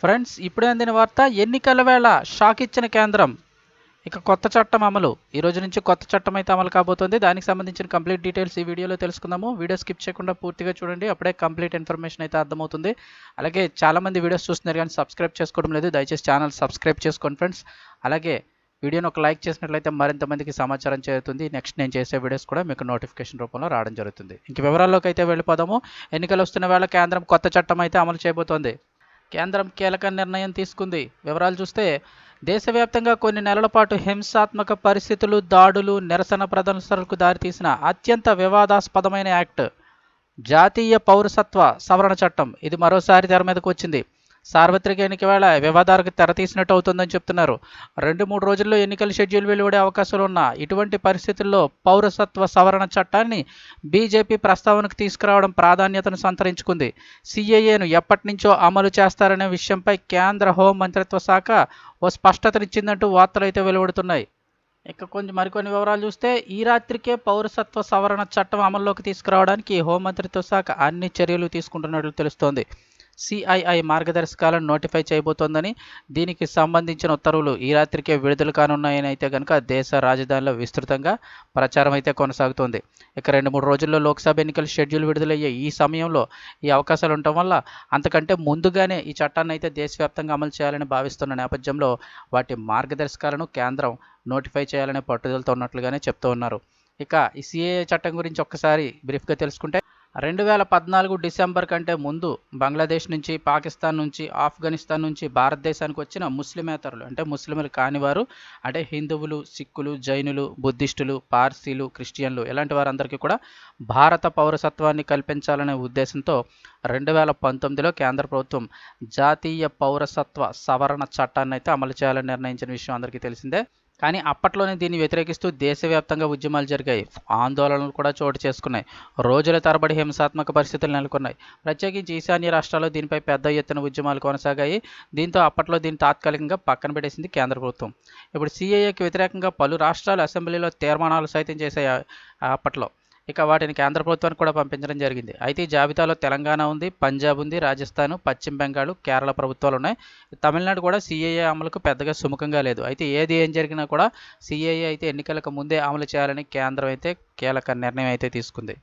Friends ఇప్పుడే అందిన వార్త ఎన్నికల వేళ షాక్ ఇచ్చిన కేంద్రం. ఇక కొత్త చట్టం అమలు. ఈ రోజు నుంచి కొత్త చట్టం అయితే అమలు కాబోతుంది. దానికి సంబంధించిన కంప్లీట్ డీటెయిల్స్ ఈ వీడియోలో తెలుసుకుందాము. వీడియో స్కిప్ చేయకుండా పూర్తిగా చూడండి. అప్పుడే కంప్లీట్ ఇన్ఫర్మేషన్ అయితే అర్థమవుతుంది. అలాగే చాలామంది వీడియోస్ చూస్తున్నారు కానీ సబ్స్క్రైబ్ చేసుకోవడం లేదు. దయచేసి ఛానల్ సబ్స్క్రైబ్ చేసుకోండి ఫ్రెండ్స్. అలాగే వీడియోని ఒక లైక్ చేసినట్లయితే మరింత మందికి సమాచారం చేరుతుంది. నెక్స్ట్ నేను చేసే వీడియోస్ కూడా మీకు నోటిఫికేషన్ రూపంలో రావడం జరుగుతుంది. ఇంక వివరాల్లోకి అయితే వెళ్ళిపోదాము. ఎన్నికలు వస్తున్న వేళ కేంద్రం కొత్త చట్టం అయితే అమలు చేయబోతోంది. కేంద్రం కీలక నిర్ణయం తీసుకుంది. వివరాలు చూస్తే దేశవ్యాప్తంగా కొన్ని నెలల పాటు హింసాత్మక పరిస్థితులు దాడులు నిరసన ప్రదర్శనలకు దారితీసిన అత్యంత వివాదాస్పదమైన యాక్ట్ జాతీయ పౌరసత్వ సవరణ చట్టం. ఇది మరోసారి తెర మీదకు వచ్చింది. సార్వత్రిక ఎన్నికవేళ వివాదాలకు తెరతీసినట్టు అవుతుందని చెప్తున్నారు. రెండు మూడు రోజుల్లో ఎన్నికల షెడ్యూల్ వెలువడే అవకాశాలు ఉన్న ఇటువంటి పరిస్థితుల్లో పౌరసత్వ సవరణ చట్టాన్ని బీజేపీ ప్రస్తావనకు తీసుకురావడం ప్రాధాన్యతను సంతరించుకుంది. సిఏఏను ఎప్పటి నుంచో అమలు చేస్తారనే విషయంపై కేంద్ర హోం మంత్రిత్వ శాఖ ఓ స్పష్టతనిచ్చిందంటూ వార్తలు అయితే వెలువడుతున్నాయి. ఇక కొంచెం మరికొన్ని వివరాలు చూస్తే ఈ రాత్రికే పౌరసత్వ సవరణ చట్టం అమల్లోకి తీసుకురావడానికి హోంమంత్రిత్వ శాఖ అన్ని చర్యలు తీసుకుంటున్నట్లు తెలుస్తోంది. సిఐఐ మార్గదర్శకాలను నోటిఫై చేయబోతోందని దీనికి సంబంధించిన ఉత్తర్వులు ఈ రాత్రికే విడుదల కానున్నాయని అయితే కనుక దేశ రాజధానిలో విస్తృతంగా ప్రచారం అయితే కొనసాగుతోంది. ఇక రెండు మూడు రోజుల్లో లోక్సభ ఎన్నికల షెడ్యూల్ విడుదలయ్యే ఈ సమయంలో ఈ అవకాశాలు ఉండటం వల్ల అంతకంటే ముందుగానే ఈ చట్టాన్ని అయితే దేశవ్యాప్తంగా అమలు చేయాలని భావిస్తున్న నేపథ్యంలో వాటి మార్గదర్శకాలను కేంద్రం నోటిఫై చేయాలనే పట్టుదలతో ఉన్నట్లుగానే చెప్తూ ఉన్నారు. ఇక ఈ సిఏ చట్టం గురించి ఒక్కసారి బ్రీఫ్గా తెలుసుకుంటే రెండు వేల పద్నాలుగు డిసెంబర్ కంటే ముందు బంగ్లాదేశ్ నుంచి పాకిస్తాన్ నుంచి ఆఫ్ఘనిస్తాన్ నుంచి భారతదేశానికి వచ్చిన ముస్లిమేతరులు అంటే ముస్లింలు కానివారు అంటే హిందువులు సిక్కులు జైనులు బుద్ధిస్టులు పార్సీలు క్రిస్టియన్లు ఇలాంటి వారందరికీ కూడా భారత పౌరసత్వాన్ని కల్పించాలనే ఉద్దేశంతో రెండు వేల పంతొమ్మిదిలో కేంద్ర ప్రభుత్వం జాతీయ పౌరసత్వ సవరణ చట్టాన్ని అయితే అమలు చేయాలని నిర్ణయించిన విషయం అందరికీ తెలిసిందే. కానీ అప్పట్లోనే దీన్ని వ్యతిరేకిస్తూ దేశవ్యాప్తంగా ఉద్యమాలు జరిగాయి. ఆందోళనలు కూడా చోటు చేసుకున్నాయి. రోజుల తరబడి హింసాత్మక పరిస్థితులు నెలకొన్నాయి. ప్రత్యేకించి ఈశాన్య రాష్ట్రాల్లో దీనిపై పెద్ద ఎత్తున ఉద్యమాలు కొనసాగాయి. దీంతో అప్పట్లో దీన్ని తాత్కాలికంగా పక్కన పెట్టేసింది కేంద్ర ప్రభుత్వం. ఇప్పుడు సిఏఏకి వ్యతిరేకంగా పలు రాష్ట్రాలు అసెంబ్లీలో తీర్మానాలు సైతం చేశాయి అప్పట్లో. ఇక వాటిని కేంద్ర ప్రభుత్వానికి కూడా పంపించడం జరిగింది. అయితే ఈ జాబితాలో తెలంగాణ ఉంది పంజాబ్ ఉంది రాజస్థాన్ పశ్చిమ బెంగాల్ కేరళ ప్రభుత్వాలు ఉన్నాయి. తమిళనాడు కూడా సిఏఏ అమలుకు పెద్దగా సుముఖంగా లేదు. అయితే ఏది ఏం జరిగినా కూడా సిఏఏ అయితే ఎన్నికలకు ముందే అమలు చేయాలని కేంద్రం అయితే కీలక నిర్ణయం అయితే తీసుకుంది.